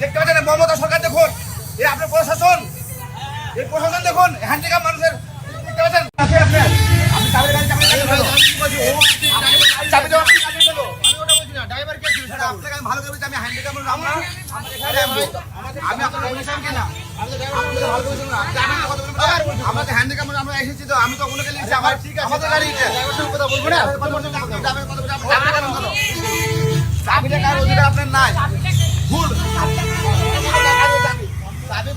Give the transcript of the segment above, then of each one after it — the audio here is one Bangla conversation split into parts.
দেখতে পাচ্ছেন মমতা সরকার দেখুন। এই আপনার প্রশাসন, এই প্রশাসন দেখুন হ্যান্ডিক্যাপ মানুষের, দেখতে পাচ্ছেন? আছে হ্যান্ডিক্যাপ আমরা এসেছি তো, আমি তো আমার গাড়ি এটা। চাবিটা কার আপনার নাই। ভুল।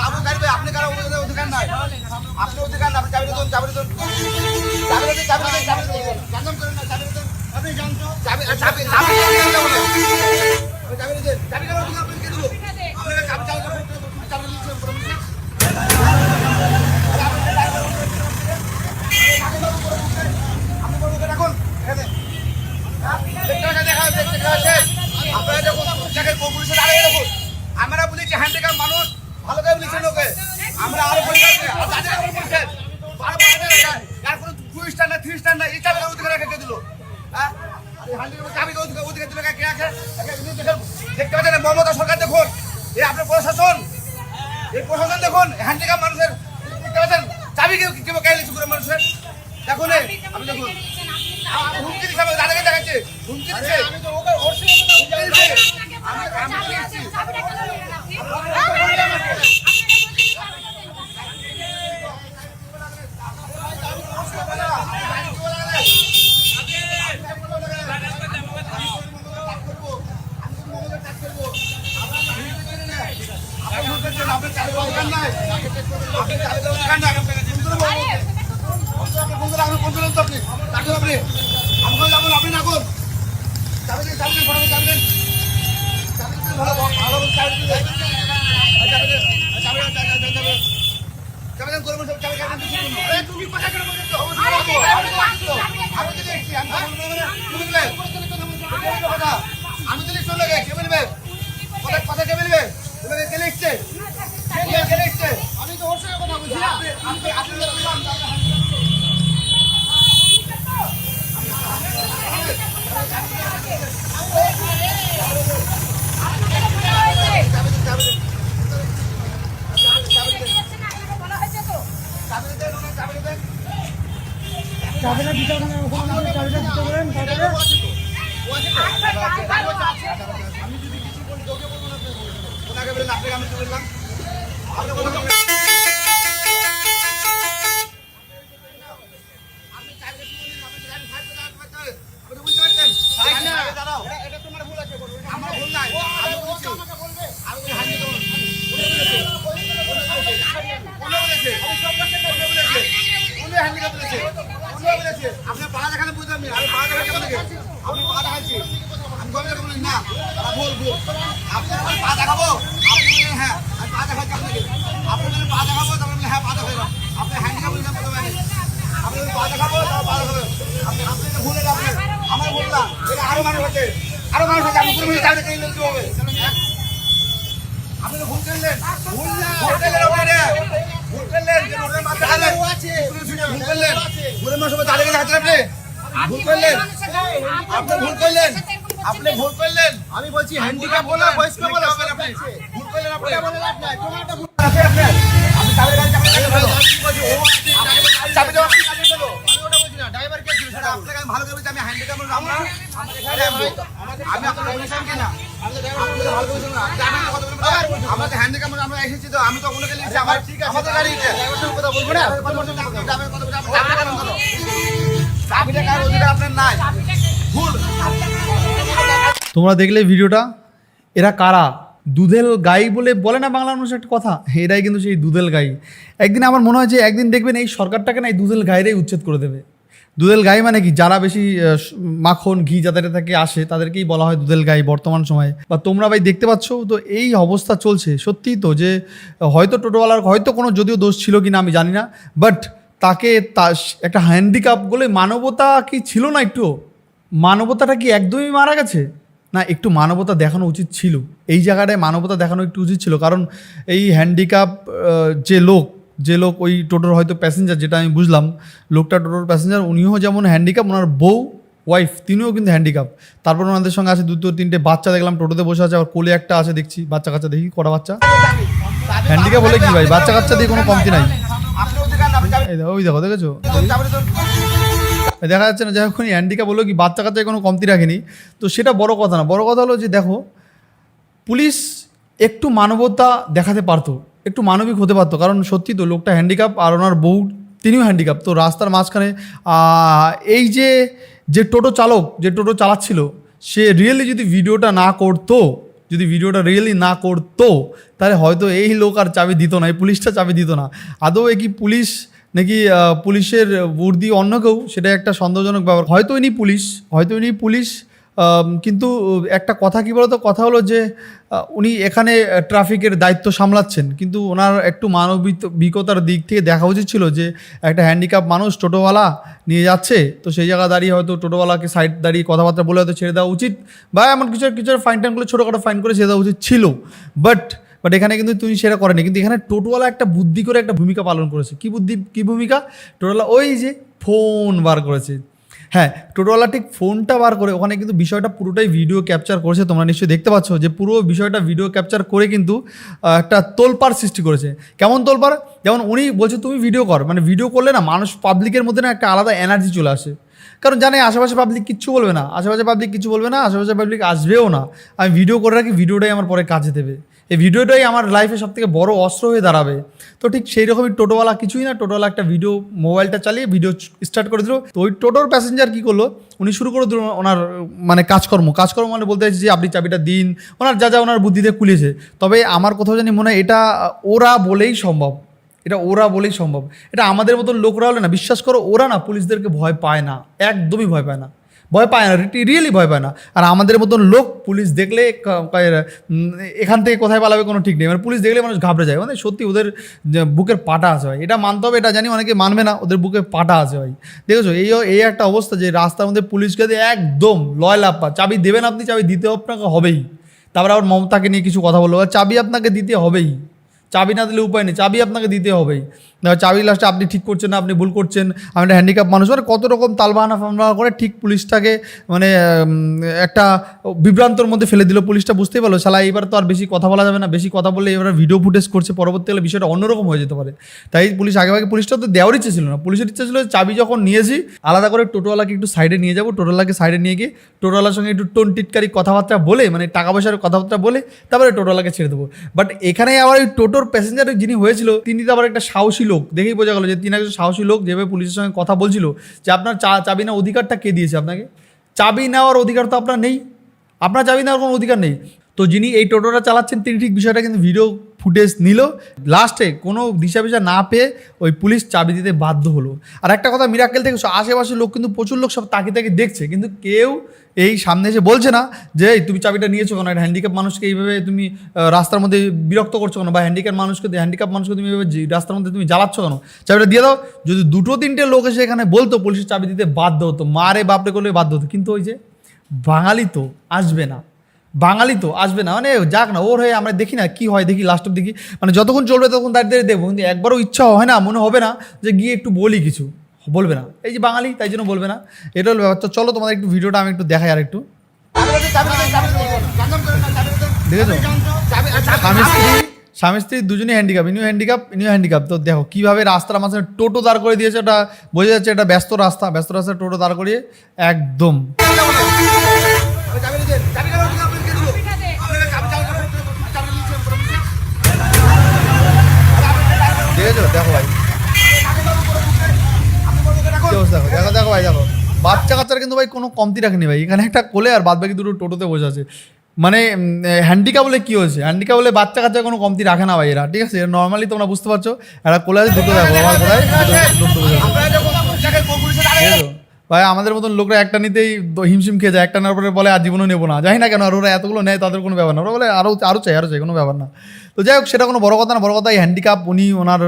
চাবি গাড়ি ভাই আপনি কারও অধিকার নাই আপনি অধিকার না আপনি চাবি দিন চাবি দিন চাবি দিন চাবি দিন চাবি দিন জানতাম করেন না চাবি দিন আপনি জানতো চাবি চাবি চাবি দিন চাবি দিন চাবি কারও অধিকার আপনি কে দেবো আপনাকে চাবি চাবি চাবি দিন আপনি বলুন রাখুন এখানে দেখতে দেখা দেখতে আছে আপনারা যখন দেখেন পুলিশে দাঁড়িয়ে দেখুন আমরা বলেছি হ্যান্ডিক্যাপ মানুষ ভালো করে বলেছেন ওকে আমরা আরও বলছেন টু স্টার না থ্রি স্টার না এই চাবিটা অধিকার রেখে দিল হ্যাঁ অধিকার দিল কে রাখে দেখতে পাচ্ছেন মমতা সরকার দেখুন এই আপনার প্রশাসন এই প্রশাসন দেখুন হ্যান্ডিক্যাপ মানুষের দেখতে পাচ্ছেন চাবি কেউ কে লিচু করে মানুষের দেখুন আপনি দেখুন হুমকি দিচ্ছে আমাকে দাদাকে দেখাচ্ছে হুমকি দিচ্ছে আমি তো ওকে ওর সঙ্গে আমি আমি তো এসেছি। আপনি ঢুকেছেন, আপনি চাবি দেওয়ার দরকার নাই। আপনি চাবি দেওয়ার দরকার নাই। আপনি ফোন করে আপনি ফোন করলেন তো আপনি। ডাকুন আপনি। আমাকে যাবেন, আপনি ডাকুন। চাবি দিন, চাবি দিন, ঘরে চাবি দিন। চাবি দিন, ভালো, ভালো করে চাবি দিন। এই চাবি দিন, এই চাবি দিন, চাবি দিন, চাবি দিন। চাবি দিন, করে বসে, চাবি কাটে দিন, কিছু করুন। এই, তুমি কোথায় কেন বসেছো? আমি তো যাব, আমি তো আসব। আমি তো দেখছি, আমি তো বলব না, তুমি বলবে। কে বলবে কথা? আমি তো লিখছি ওর লগে, কে বলবে? কথা কে বলবে? কে লিখছে? কে লিখছে? আমি তো ওর সঙ্গে কথা বলছি না। আমি তো- আপনি তো বললাম, চাবি দিন, চাবি দিন। চাবি দিন, ওনার চাবি দিন। চাবিটা দিতে ওখানে ওখানে আমাকে চাবিটা দিতে বলেন তারপরে ওনাকে বললেন, আপনাকে আমি কি বললাম? আপনি বললেন, আপনি চাবি দিয়ে বললেন, আপনি চাবি ফাইভ করে দাঁড়াতে পারতেন। আপনি তো বুঝতে পারছেন? আগে দাঁড়াও। আমার ভুল নাই। আমি বলছি। আমি বলি, হাঁটিয়ে দেবো। উনি বলেছে। উনি বলেছে। উনি বলেছে। উনি হ্যান্ডিক্যাপ বলেছে। উনি বলেছে। আপনার পা দেখালে বুঝলাম আমি দেখালে আমি পা। আপনি দেখাবো? আপনি হ্যাঁ, আমি পা দেখাচ্ছি আপনাকে। আপনি বলেন, পা দেখাবো? তারপরে হ্যাঁ, পা। আপনি হ্যান্ডিক্যাপ বলেছেন প্রথমে। আপনি পা দেখাবো? তারপর পা দেখাবো। আপনি আপনি এটা আমার না। এটা আরও মানুষ আছে। আরও মানুষ আছে। আপনি পুরো? আপনি ভুল করলেন। ভুল না। ভুল করলেন আপনি। ভুল করলেন। আপনি। ভুল করলেন। আমি বলছি হ্যান্ডিক্যাপ বলো বয়স্ক বলো ভুল করলেন আপনি। চাবি দাও। স্যার, আপনাকে আমি ভালো করে আমি হ্যান্ডিক্যাপ আপনার বলছেন না। আমাদের হ্যান্ডিক্যাপ আমরা এসেছি তো আমি তো গাড়ি নিচ্ছি, আমার আমাদের গাড়ি কথা বলব না? কথা বলছেন না। আপনি কথা বলবেন, আপনি চাবিটা কেন ধরো? চাবিটা কার অধিকার আপনার নাই। ভুল। তোমরা দেখলে ভিডিওটা? এরা কারা? দুধেল গাই বলে বলে না বাংলা মানুষের একটা কথা? এরাই কিন্তু সেই দুধেল গাই। একদিন আমার মনে হয় যে একদিন দেখবেন এই সরকারটাকে না এই দুধেল গাইরাই উচ্ছেদ করে দেবে। দুধেল গাই মানে কি? যারা বেশি মাখন, ঘি যাদের থেকে আসে, তাদেরকেই বলা হয় দুধেল গাই বর্তমান সময়ে। বা তোমরা ভাই দেখতে পাচ্ছ? তো এই অবস্থা চলছে। সত্যিই তো যে, হয়তো টোটোওয়ালার, হয়তো কোনো যদিও দোষ ছিল কি না আমি জানি না বাট তাকে তা, একটা হ্যান্ডিক্যাপ বলে মানবতা কি ছিল না একটু? মানবতাটা কি একদমই মারা গেছে? না, একটু মানবতা দেখানো উচিত ছিল। এই জায়গাটায় মানবতা দেখানো একটু উচিত ছিল। কারণ এই হ্যান্ডিক্যাপ যে লোক যে লোক ওই টোটোর হয়তো প্যাসেঞ্জার যেটা আমি বুঝলাম, লোকটা টোটোর প্যাসেঞ্জার উনিও যেমন হ্যান্ডিক্যাপ ওনার বউ ওয়াইফ তিনিও কিন্তু হ্যান্ডিক্যাপ তারপর ওনাদের সঙ্গে আছে দুটো তিনটে বাচ্চা, দেখলাম টোটোতে বসে আছে, আবার কোলে একটা আছে, দেখছি, বাচ্চা কাচ্চা দেখি, কটা বাচ্চা। হ্যান্ডিক্যাপ হলে কি ভাই, বাচ্চা কাচ্চা দিয়ে কোনো কমতি নাই। ওই দেখো, দেখেছ? দেখা যাচ্ছে না, যাই হোক হ্যান্ডিক্যাপ বলল কি বাচ্চা কাচ্চায় কোনো কমতি রাখেনি। তো সেটা বড় কথা না, বড় কথা হলো যে, দেখো, পুলিশ একটু মানবতা দেখাতে পারতো। একটু মানবিক হতে পারতো। কারণ সত্যি তো লোকটা হ্যান্ডিক্যাপ আর ওনার বউ তিনিও হ্যান্ডিক্যাপ তো রাস্তার মাঝখানে এই যে যে টোটো চালক, যে টোটো চালাচ্ছিল, সে রিয়েলি যদি ভিডিওটা না করতো, যদি ভিডিওটা রিয়েলি না করতো, তাহলে হয়তো এই লোক আর চাবি দিত না, এই পুলিশটা চাবি দিত না। আদৌ এ কি পুলিশ নাকি পুলিশের বুর্দি অন্য কেউ? সেটা একটা সন্দেহজনক ব্যাপার। হয়তো ইনি পুলিশ, হয়তো ইনি পুলিশ কিন্তু একটা কথা কি বলতো? কথা হলো যে উনি এখানে ট্রাফিকের দায়িত্ব সামলাচ্ছেন। কিন্তু ওনার একটু মানবিকতার দিক থেকে দেখা উচিত ছিল যে, একটা হ্যান্ডিক্যাপ মানুষ টোটোওয়ালা নিয়ে যাচ্ছে, তো সেই জায়গা দাঁড়িয়ে হয়তো টোটোওয়ালাকে সাইড দাঁড়িয়ে কথাবার্তা বলে হয়তো ছেড়ে দেওয়া উচিত বা এমন কিছু কিছু ফাইন টাইনগুলো ছোটোখাটো ফাইন করে ছেড়ে দেওয়া উচিত ছিল। বাট বাট এখানে কিন্তু তুমি সেটা করেনি কিন্তু এখানে টোটোওয়ালা একটা বুদ্ধি করে একটা ভূমিকা পালন করেছে। কি বুদ্ধি, কি ভূমিকা? টোটোওয়ালা ওই যে ফোন বার করেছে। হ্যাঁ টোটোওয়ালা ঠিক ফোনটা বার করে ওখানে কিন্তু বিষয়টা পুরোটাই ভিডিও ক্যাপচার করেছে। তোমরা নিশ্চয়ই দেখতে পাচ্ছ যে পুরো বিষয়টা ভিডিও ক্যাপচার করে কিন্তু একটা তোলপাড় সৃষ্টি করেছে। কেমন তোলপাড়? যেমন উনি বলছে, তুমি ভিডিও কর। মানে ভিডিও করলে না, মানুষ পাবলিকের মধ্যে না একটা আলাদা এনার্জি চলে আসে। কারণ জানে, আশেপাশে পাবলিক কিচ্ছু বলবে না। আশেপাশে পাবলিক কিছু বলবে না, আশেপাশে পাবলিক আসবেও না। আমি ভিডিও করে রাখি ভিডিওটাই আমার পরে কাজে দেবে। এই ভিডিওটাই আমার লাইফে সব থেকে বড় অস্ত্র হয়ে দাঁড়াবে। তো ঠিক সেই রকমই টোটোওয়ালা কিছুই না, টোটোওয়ালা একটা ভিডিও মোবাইলটা চালিয়ে ভিডিও স্টার্ট করে দিল। তো ওই টোটোর প্যাসেঞ্জার কী করল? উনি শুরু করে দিল ওনার মানে কাজকর্ম। কাজকর্ম মানে বলতে চাইছি যে, আপনি চাবিটা দিন। ওনার যা যা ওনার বুদ্ধিতে কুলিয়েছে। তবে আমার কোথাও জানি মনে হয় এটা ওরা বলেই সম্ভব। এটা ওরা বলেই সম্ভব। এটা আমাদের মতন লোকরা হলে না, বিশ্বাস করো, ওরা না পুলিশদেরকে ভয় পায় না। একদমই ভয় পায় না। ভয় পায় না, রিয়েলি ভয় পায় না। আর আমাদের মতন লোক পুলিশ দেখলে এখান থেকে কোথায় পালাবে কোনো ঠিক নেই। মানে পুলিশ দেখলে মানুষ ঘাবড়ে যায়। মানে সত্যি ওদের বুকের পাটা আছে ভাই। এটা মানতে হবে, এটা জানি অনেকে মানবে না, ওদের বুকে পাটা আছে ভাই। দেখেছ? এই এই একটা অবস্থা যে রাস্তার মধ্যে পুলিশকে দিয়ে একদম লয় লাপ্পা চাবি দেবেন আপনি, চাবি দিতে আপনাকে হবেই। তারপর আবার মমতাকে নিয়ে কিছু কথা বলল, চাবি আপনাকে দিতে হবেই। চাবি না দিলে উপায় নেই, চাবি আপনাকে দিতে হবেই। চাবি লাস্টে আপনি ঠিক করছেন না, আপনি ভুল করছেন একটা হ্যান্ডিক্যাপ মানুষ মানে কত রকম তালবাহানা ফালবাহানা করে ঠিক পুলিশটাকে মানে একটা বিভ্রান্তর মধ্যে ফেলে দিল। পুলিশটা বুঝতেই পারল, শালা এবার তো আর বেশি কথা বলা যাবে না, বেশি কথা বললে এবার ভিডিও ফুটেজ করছে পরবর্তীকালে বিষয়টা অন্যরকম হয়ে যেতে পারে। তাই পুলিশ আগে আগে পুলিশটা তো দেওয়ার ইচ্ছে ছিল না। পুলিশের ইচ্ছে ছিল চাবি যখন নিয়েছি, আলাদা করে টোটোওয়ালাকে একটু সাইডে নিয়ে যাব, টোটোওয়ালাকে সাইডে নিয়ে গিয়ে টোটোওয়ালার সঙ্গে একটু টোন টিটকারি কথাবার্তা বলে মানে টাকা পয়সার কথাবার্তা বলে, তারপরে টোটোওয়ালাকে ছেড়ে দেবো। বাট এখানে আবার ওই টোটোর প্যাসেঞ্জার যিনি হয়েছিল, তিনি তো আবার একটা সাহসী লোক। দেখেই বোঝা গেলো যে তিনি একজন সাহসী লোক যেভাবে পুলিশের সঙ্গে কথা বলছিল যে আপনার চা, চাবি নেওয়ার অধিকারটা কে দিয়েছে আপনাকে? চাবি নেওয়ার অধিকার তো আপনার নেই। আপনার চাবি নেওয়ার কোনো অধিকার নেই। তো যিনি এই টোটোটা চালাচ্ছেন, তিনি ঠিক বিষয়টা কিন্তু ভিডিও ফুটেজ নিল। লাস্টে কোনো দিশা পিসা না পেয়ে ওই পুলিশ চাবি দিতে বাধ্য হলো। আর একটা কথা মিরাক্কেল থেকে আশেপাশের লোক কিন্তু প্রচুর লোক সব তাকিয়ে তাকিয়ে দেখছে। কিন্তু কেউ এই সামনে এসে বলছে না যে তুমি চাবিটা নিয়েছো কেন? একটা হ্যান্ডিক্যাপ মানুষকে এইভাবে তুমি রাস্তার মধ্যে বিরক্ত করছ কেন? বা হ্যান্ডিক্যাপ মানুষকে হ্যান্ডিক্যাপ মানুষকে তুমি এইভাবে রাস্তার মধ্যে তুমি জ্বালাচ্ছ কেন? চাবিটা দিয়ে দাও। যদি দুটো তিনটে লোক এসে এখানে বলতো, পুলিশের চাবি দিতে বাধ্য হতো, মারে বাপরে করলে বাধ্য হতো। কিন্তু ওই যে বাঙালি তো আসবে না। বাঙালি তো, আসবে না। মানে যাক না, ওর হয়ে আমরা দেখি না কি হয়, দেখি লাস্ট অব দেখি মানে যতক্ষণ চলবে ততক্ষণ দাঁড়িয়ে দাঁড়িয়ে দেখব কিন্তু একবারও ইচ্ছা হয় না, মনে হবে না যে গিয়ে একটু বলি কিছু। বলবে না। এই যে বাঙালি, তাই জন্য বলবে না। এটা হলো ব্যাপার। তো চলো তোমাদের একটু ভিডিওটা আমি একটু দেখাই আর একটু। দেখেছ? স্বামী স্ত্রী স্বামী স্ত্রী দুজনেই হ্যান্ডিক্যাপ ইনিও হ্যান্ডিক্যাপ ইনিও হ্যান্ডিক্যাপ তো দেখো, কীভাবে রাস্তার মাঝখানে টোটো দাঁড় করে দিয়েছে ওটা বোঝা যাচ্ছে এটা ব্যস্ত রাস্তা। ব্যস্ত রাস্তায় টোটো দাঁড় করিয়ে একদম ওই চাবিটা দিন। চাবি কেন দিন? আপনাকে কে দিলো? আপনাকে চাবি- চাবি কেন দিলো? চাবিটা দিয়েছেন, পুরো দিয়েছেন। দেখেছ দেখো ভাই। দেখো? দেখো দেখো ভাই দেখো। বাচ্চা কাচ্চার কিন্তু ভাই কোনো কমতি রাখেনি ভাই। এখানে একটা কোলে আর বাদ বাকি দুটো টোটোতে বসে আছে। মানে হ্যান্ডিকা বলে কি হয়েছে? হ্যান্ডিকা বলে বাচ্চা কাচ্চা কোনো কমতি রাখে না ভাই এরা ঠিক আছে? নর্মালি তোমরা বুঝতে পারছ। একটা কোলে আছে দুটো দেখো। আমার কোথায় ভাই, আমাদের মতন লোকরা একটা নিতেই হিমশিম খেয়ে যায়, একটা নেওয়ার পরে বলে, আর জীবনও নেব না। জানি না কেন, আর ওরা এতগুলো নেয়, তাদের কোনো ব্যাপার না। ওরা বলে আরও আরও চাই আরও চাই, কোনো ব্যাপার না। তো যাই হোক, সেটা কোনো বড় কথা না, বড় কথা এই হ্যান্ডিক্যাপ উনি ওনার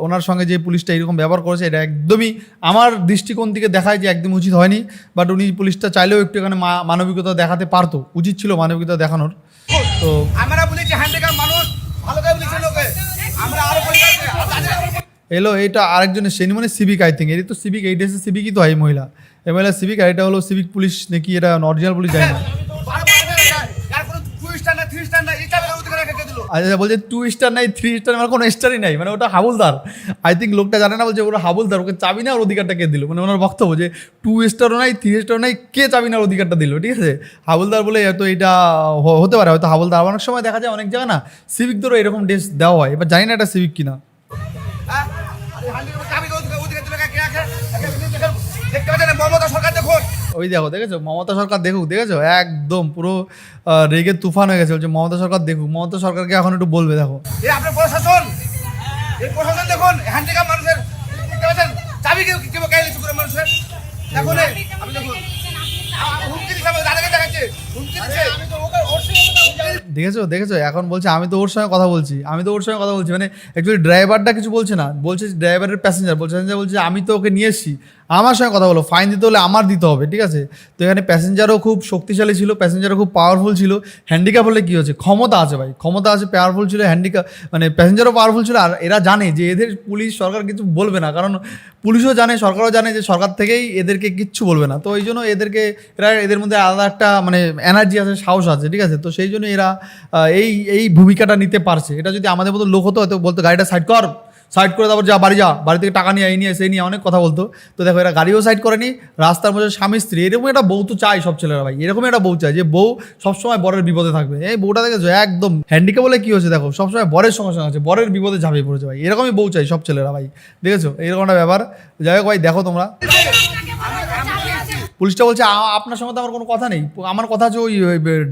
ওনার সঙ্গে যে পুলিশটা এরকম ব্যবহার করেছে, এটা একদমই আমার দৃষ্টিকোণ থেকে দেখায় যে একদম উচিত হয়নি। বাট উনি পুলিশটা চাইলেও একটু এখানে মানবিকতা দেখাতে পারতো, উচিত ছিল মানবিকতা দেখানোর। তো আমরা বলেছি হ্যান্ডিক্যাপ মানুষ ভালো করে বলেছি লোকে আমরা আরও পরিবার আছে, আর তাদের- এলো এইটা আরেকজনের সেনি মানে সিভিক আই থিঙ্ক এরই তো সিভিক এই ড্রেসে সিভিকই তো হয় এই মহিলা। সিভিক আর এটা হলো সিভিক পুলিশ নাকি এটা অরিজিনাল পুলিশ যায় না। না, না, দিলো? আচ্ছা বলছে টু স্টার নাই থ্রি স্টার মানে কোনো স্টারই নাই মানে ওটা হাবুলদার। আই থিঙ্ক লোকটা জানে না বলছে ওরা হাবুলদার ওকে চাবি নেওয়ার অধিকারটা কে দিল? মানে ওনার বক্তব্য যে টু স্টারও নাই থ্রি স্টারও নাই কে চাবি নেওয়ার অধিকারটা দিল? ঠিক আছে? হাবুলদার বলে হয়তো এটা হতে পারে হয়তো হাবুলদার অনেক সময় দেখা যায় অনেক জায়গায় না সিভিকদেরও এরকম ড্রেস দেওয়া হয় এবার জানি না এটা সিভিক কিনা। ওই দেখো, দেখেছ? মমতা সরকার দেখুক, দেখেছ? একদম পুরো রেগে তুফান হয়ে গেছে। বলছে, মমতা সরকার দেখুক, মমতা সরকারকে এখন একটু বলবে, দেখো। আপনার প্রশাসন এই প্রশাসন দেখুন হ্যান্ডিক্যাপ মানুষের, দেখতে চাবি কেউ কেউ গায়ে লিচু করে মানুষের? দেখুন দেখুন। হুমকি দিচ্ছে আমাদের দাদাকে দেখাচ্ছে। হুমকি দিচ্ছে আমি তো ওকে ওর সঙ্গে কথা বলছি। দেখেছ? দেখেছ? এখন বলছে, আমি তো ওর সঙ্গে কথা বলছি। আমি তো ওর সঙ্গে কথা বলছি। মানে অ্যাকচুয়ালি ড্রাইভারটা কিছু বলছে না। বলছে ড্রাইভারের প্যাসেঞ্জার বলছে প্যাসেঞ্জার বলছে, আমি তো ওকে নিয়ে এসেছি। আমার সঙ্গে কথা বলো। ফাইন দিতে হলে আমার দিতে হবে। ঠিক আছে? তো এখানে প্যাসেঞ্জারও খুব শক্তিশালী ছিল। প্যাসেঞ্জারও খুব পাওয়ারফুল ছিল। হ্যান্ডিক্যাপ হলে কী হচ্ছে ক্ষমতা আছে ভাই। ক্ষমতা আছে পাওয়ারফুল ছিল হ্যান্ডিক্যাপ মানে প্যাসেঞ্জারও পাওয়ারফুল ছিল। আর এরা জানে যে এদের পুলিশ, সরকার কিছু বলবে না। কারণ পুলিশও জানে, সরকারও জানে যে সরকার থেকেই এদেরকে কিচ্ছু বলবে না। তো এই জন্য এদেরকে এরা এদের মধ্যে আলাদা একটা মানে এনার্জি আছে, সাহস আছে। ঠিক আছে? তো সেই জন্য এরা এই এই ভূমিকাটা নিতে পারছে। এটা যদি আমাদের মতো লোক হতো, হয়তো বলতো, গাড়িটা সাইড কর সাইড করে তারপর যা, বাড়ি যা, বাড়ি থেকে টাকা নিয়ে এই নিয়ে সেই নিয়ে অনেক কথা বলতো। তো দেখো, এরা গাড়িও সাইড করেনি, রাস্তার মধ্যে স্বামী, স্ত্রী এরকম একটা বউ তো চাই সব ছেলেরা ভাই। এরকম একটা বউ চাই যে বউ সবসময় বরের বিপদে থাকবে। এই বউটা দেখেছ? একদম হ্যান্ডিকে বলে কি হচ্ছে দেখো? সবসময় বরের সঙ্গে আছে বরের বিপদে ঝাঁপিয়ে পড়েছে ভাই। এরকমই বউ চাই সব ছেলেরা ভাই। দেখেছ? এরকম একটা ব্যাপার। যাই হোক ভাই, দেখো তোমরা। পুলিশটা বলছে আপনার সঙ্গে তো আমার কোনো কথা নেই। আমার কথা আছে ওই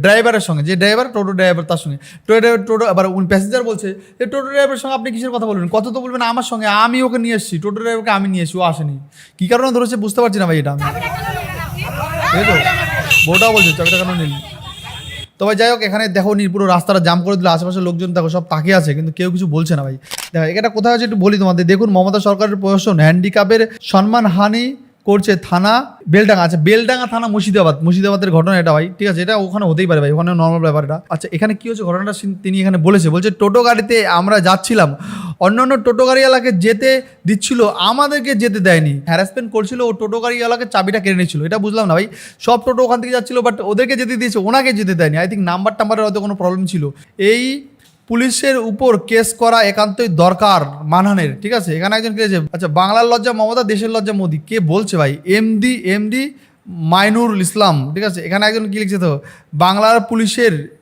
ড্রাইভারের সঙ্গে, যে ড্রাইভার, টোটো ড্রাইভার তার সঙ্গে। টোটো ড্রাইভার, টোটো, আবার প্যাসেঞ্জার বলছে যে টোটো ড্রাইভারের সঙ্গে আপনি কিসের কথা বলবেন? কত তো বলবেন আমার সঙ্গে, আমি ওকে নিয়ে এসেছি, টোটো ড্রাইভারকে আমি নিয়ে এসেছি, ও আসেনি। কী কারণে ধরেছে বুঝতে পারছি না ভাই এটা আমি। বউটাও বলছে, চাবিটা কেন নিলি? তবে যাই হোক, এখানে দেখো নি, পুরো রাস্তাটা জাম করে দিল, আশেপাশের লোকজন দেখো সব তাকিয়ে আছে, কিন্তু কেউ কিছু বলছে না ভাই। দেখো, এটা কোথায় আছে একটু বলি তোমাদের। দেখুন, মমতা সরকারের প্রশাসন হ্যান্ডিক্যাপের সম্মানহানি করছে থানা, বেলডাঙ্গা। আচ্ছা বেলডাঙ্গা থানা মুর্শিদাবাদ। মুর্শিদাবাদের ঘটনা এটা ভাই। ঠিক আছে, এটা ওখানে হতেই পারে ভাই ওখানে নর্মাল ব্যাপার এটা। আচ্ছা এখানে কি হচ্ছে? ঘটনাটা তিনি এখানে বলেছে, বলছে, টোটো গাড়িতে আমরা যাচ্ছিলাম। অন্যান্য টোটো গাড়িওয়ালাকে যেতে দিচ্ছিল, আমাদেরকে যেতে দেয়নি। হ্যারাসমেন্ট করছিল ও টোটো গাড়িওয়ালাকে চাবিটা কেড়ে নিচ্ছিল এটা বুঝলাম না ভাই। সব টোটো ওখান থেকে যাচ্ছিল বাট ওদেরকে যেতে দিয়েছে, ওনাকে যেতে দেয়নি। আই থিঙ্ক নাম্বার টাম্বারের হয়তো কোনো প্রবলেম ছিল। এই পুলিশের উপর কেস করা একান্তই দরকার মানহানের, ঠিক আছে? এখানে একজন কেছে আচ্ছা বাংলার লজ্জা মমতা, দেশের লজ্জা মোদি, কে বলছে ভাই? এমডি এমডি মাইনুরুল ইসলাম, ঠিক আছে? এখানে একজন কি লিখছে তো? বাংলার পুলিশের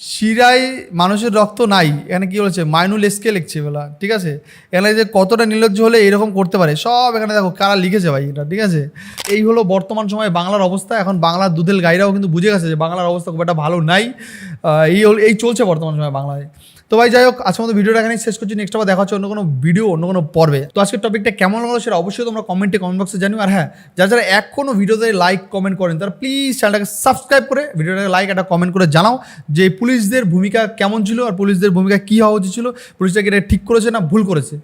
শিরায় মানুষের রক্ত নাই। এখানে কি বলেছে? মাইনুল এসকে লিখছে বলা ঠিক আছে? এখানে যে কতটা নির্লজ্জ হলে এরকম করতে পারে, সব এখানে দেখো কারা লিখেছে ভাই এটা, ঠিক আছে? এই হলো বর্তমান সময়ে বাংলার অবস্থা, এখন বাংলার দুধের গাইরাও কিন্তু বুঝে গেছে যে বাংলার অবস্থা খুব একটা ভালো নাই। এই এই চলছে বর্তমান সময়ে বাংলায়। তো ভাই, যাই হোক আজকে মতো ভিডিওটা এখানে শেষ করছি। নেক্সট আবার দেখা হচ্ছে অন্য কোনো ভিডিও অন্য কোনো পর্বে। তো আজকের টপিকটা কেমন লাগল সেটা অবশ্যই তোমরা কমেন্টে কমেন্ট বক্সে জানিও। আর হ্যাঁ যারা যারা এখনও ভিডিওতে লাইক কমেন্ট করেন, তারা প্লিজ চ্যানেলটাকে সাবস্ক্রাইব করে ভিডিওটাকে লাইক একটা কমেন্ট করে জানাও যে পুলিশদের ভূমিকা কেমন ছিল আর পুলিশদের ভূমিকা কী হওয়া উচিত ছিল। পুলিশটাকে এটা ঠিক করেছে না ভুল করেছে?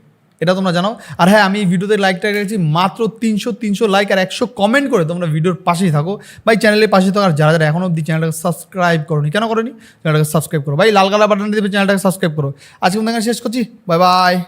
এটা তোমরা জানাও। আর হ্যাঁ আমি ভিডিওতে লাইকটা রেখেছি মাত্র তিনশো তিনশো লাইক আর একশো কমেন্ট করে তোমরা ভিডিওর পাশেই থাকো। ভাই চ্যানেলের পাশে থাকো, আর যারা যারা এখনও অব্দি চ্যানেলটাকে সাবস্ক্রাইব করোনি, কেন করোনি? চ্যানেলটাকে সাবস্ক্রাইব করো। ভাই, লাল কালার বাটন দিয়ে চ্যানেলটাকে সাবস্ক্রাইব করো। আজকে শেষ করছি। Bye bye